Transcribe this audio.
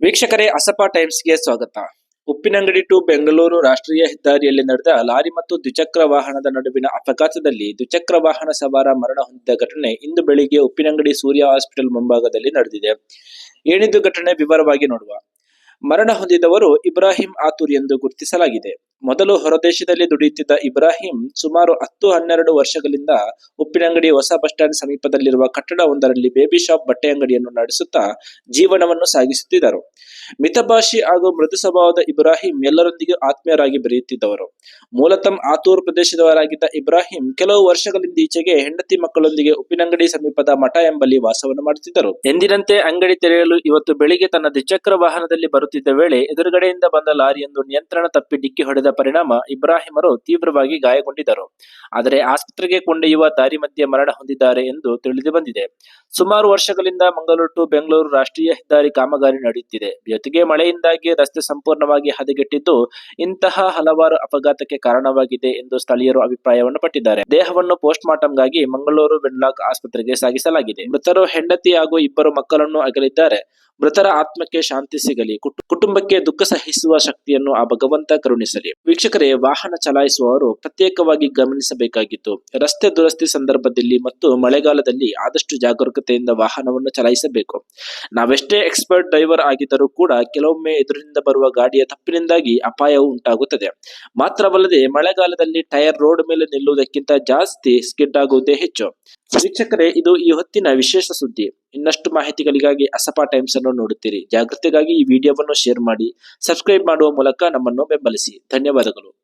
ವೀಕ್ಷಕರೇ, ಅಸಪ ಟೈಮ್ಸ್ಗೆ ಸ್ವಾಗತ. ಉಪ್ಪಿನಂಗಡಿ ಟು ಬೆಂಗಳೂರು ರಾಷ್ಟ್ರೀಯ ಹೆದ್ದಾರಿಯಲ್ಲಿ ನಡೆದ ಲಾರಿ ಮತ್ತು ದ್ವಿಚಕ್ರ ವಾಹನದ ನಡುವಿನ ಅಪಘಾತದಲ್ಲಿ ದ್ವಿಚಕ್ರ ವಾಹನ ಸವಾರ ಮರಣ ಹೊಂದಿದ ಘಟನೆ ಇಂದು ಬೆಳಿಗ್ಗೆ ಉಪ್ಪಿನಂಗಡಿ ಸೂರ್ಯ ಹಾಸ್ಪಿಟಲ್ ಮುಂಭಾಗದಲ್ಲಿ ನಡೆದಿದೆ. ಏನಿದ್ದು ಘಟನೆ ವಿವರವಾಗಿ ನೋಡುವ. ಮರಣ ಹೊಂದಿದವರು ಇಬ್ರಾಹಿಂ ಆತೂರ್ ಎಂದು ಗುರುತಿಸಲಾಗಿದೆ. ಮೊದಲು ಹೊರದೇಶದಲ್ಲಿ ದುಡಿಯುತ್ತಿದ್ದ ಇಬ್ರಾಹಿಂ ಸುಮಾರು ಹತ್ತು ಹನ್ನೆರಡು ವರ್ಷಗಳಿಂದ ಉಪ್ಪಿನಂಗಡಿ ಹೊಸ ಬಸ್ ಸ್ಟ್ಯಾಂಡ್ ಸಮೀಪದಲ್ಲಿರುವ ಕಟ್ಟಡವೊಂದರಲ್ಲಿ ಬೇಬಿ ಶಾಪ್ ಬಟ್ಟೆ ಅಂಗಡಿಯನ್ನು ನಡೆಸುತ್ತಾ ಜೀವನವನ್ನು ಸಾಗಿಸುತ್ತಿದ್ದರು. ಮಿತಭಾಷಿ ಹಾಗೂ ಮೃದು ಸ್ವಭಾವದ ಇಬ್ರಾಹಿಂ ಎಲ್ಲರೊಂದಿಗೆ ಆತ್ಮೀಯರಾಗಿ ಬೆರೆಯುತ್ತಿದ್ದವರು. ಮೂಲತಃ ಆತೂರ್ ಪ್ರದೇಶದವರಾಗಿದ್ದ ಇಬ್ರಾಹಿಂ ಕೆಲವು ವರ್ಷಗಳಿಂದೀಚೆಗೆ ಹೆಂಡತಿ ಮಕ್ಕಳೊಂದಿಗೆ ಉಪ್ಪಿನಂಗಡಿ ಸಮೀಪದ ಮಠ ಎಂಬಲ್ಲಿ ವಾಸವನ್ನು ಮಾಡುತ್ತಿದ್ದರು. ಎಂದಿನಂತೆ ಅಂಗಡಿ ತೆರೆಯಲು ಇವತ್ತು ಬೆಳಿಗ್ಗೆ ತನ್ನ ದ್ವಿಚಕ್ರ ವಾಹನದಲ್ಲಿ ಬರುತ್ತಿದ್ದ ವೇಳೆ ಎದುರುಗಡೆಯಿಂದ ಬಂದ ಲಾರಿಯೊಂದು ನಿಯಂತ್ರಣ ತಪ್ಪಿ ಡಿಕ್ಕಿ ಹೊಡೆದ ಪರಿಣಾಮ ಇಬ್ರಾಹಿಮರು ತೀವ್ರವಾಗಿ ಗಾಯಗೊಂಡಿದ್ದರು. ಆದರೆ ಆಸ್ಪತ್ರೆಗೆ ಕೊಂಡೊಯ್ಯುವ ದಾರಿ ಮಧ್ಯೆ ಮರಣ ಹೊಂದಿದ್ದಾರೆ ಎಂದು ತಿಳಿದು ಬಂದಿದೆ. ಸುಮಾರು ವರ್ಷಗಳಿಂದ ಮಂಗಳೂರು ಟು ಬೆಂಗಳೂರು ರಾಷ್ಟ್ರೀಯ ಹೆದ್ದಾರಿ ಕಾಮಗಾರಿ ನಡೆಯುತ್ತಿದೆ. ಜೊತೆಗೆ ಮಳೆಯಿಂದಾಗಿ ರಸ್ತೆ ಸಂಪೂರ್ಣವಾಗಿ ಹದಗೆಟ್ಟಿದ್ದು ಇಂತಹ ಹಲವಾರು ಅಪಘಾತಕ್ಕೆ ಕಾರಣವಾಗಿದೆ ಎಂದು ಸ್ಥಳೀಯರು ಅಭಿಪ್ರಾಯವನ್ನು ಪಟ್ಟಿದ್ದಾರೆ. ದೇಹವನ್ನು ಪೋಸ್ಟ್ ಮಾರ್ಟಂಗಾಗಿ ಮಂಗಳೂರು ವೆನ್ಲಾಕ್ ಆಸ್ಪತ್ರೆಗೆ ಸಾಗಿಸಲಾಗಿದೆ. ಮೃತರು ಹೆಂಡತಿ ಹಾಗೂ ಇಬ್ಬರು ಮಕ್ಕಳನ್ನು ಅಗಲಿದ್ದಾರೆ. ಮೃತರ ಆತ್ಮಕ್ಕೆ ಶಾಂತಿ ಸಿಗಲಿ, ಕುಟು- ಕುಟುಂಬಕ್ಕೆ ದುಃಖ ಸಹಿಸುವ ಶಕ್ತಿಯನ್ನು ಆ ಭಗವಂತ ಕರುಣಿಸಲಿ. ವೀಕ್ಷಕರೇ, ವಾಹನ ಚಲಾಯಿಸುವವರು ಪ್ರತ್ಯೇಕವಾಗಿ ಗಮನಿಸಬೇಕಾಗಿತ್ತು. ರಸ್ತೆ ದುರಸ್ತಿ ಸಂದರ್ಭದಲ್ಲಿ ಮತ್ತು ಮಳೆಗಾಲದಲ್ಲಿ ಆದಷ್ಟು ಜಾಗರೂಕತೆಯಿಂದ ವಾಹನವನ್ನು ಚಲಾಯಿಸಬೇಕು. ನಾವೆಷ್ಟೇ ಎಕ್ಸ್ಪರ್ಟ್ ಡ್ರೈವರ್ ಆಗಿದ್ದರೂ ಕೂಡ ಕೆಲವೊಮ್ಮೆ ಎದುರಿನಿಂದ ಬರುವ ಗಾಡಿಯ ತಪ್ಪಿನಿಂದಾಗಿ ಅಪಾಯವು ಉಂಟಾಗುತ್ತದೆ. ಮಾತ್ರವಲ್ಲದೆ, ಮಳೆಗಾಲದಲ್ಲಿ ಟೈರ್ ರೋಡ್ ಮೇಲೆ ನಿಲ್ಲುವುದಕ್ಕಿಂತ ಜಾಸ್ತಿ ಸ್ಕಿಡ್ ಆಗುವುದೇ ಹೆಚ್ಚು. ವೀಕ್ಷಕರೇ, ಇದು ಈ ಹೊತ್ತಿನ ವಿಶೇಷ ಸುದ್ದಿ. ಇನ್ನಷ್ಟು ಮಾಹಿತಿಗಳಿಗಾಗಿ ಅಸಪಾ ಟೈಮ್ಸ್ ಅನ್ನು ನೋಡುತ್ತೀರಿ. ಜಾಗೃತಿಗಾಗಿ ಈ ವಿಡಿಯೋವನ್ನು ಶೇರ್ ಮಾಡಿ, ಸಬ್ಸ್ಕ್ರೈಬ್ ಮಾಡುವ ಮೂಲಕ ನಮ್ಮನ್ನು ಬೆಂಬಲಿಸಿ. ಧನ್ಯವಾದಗಳು.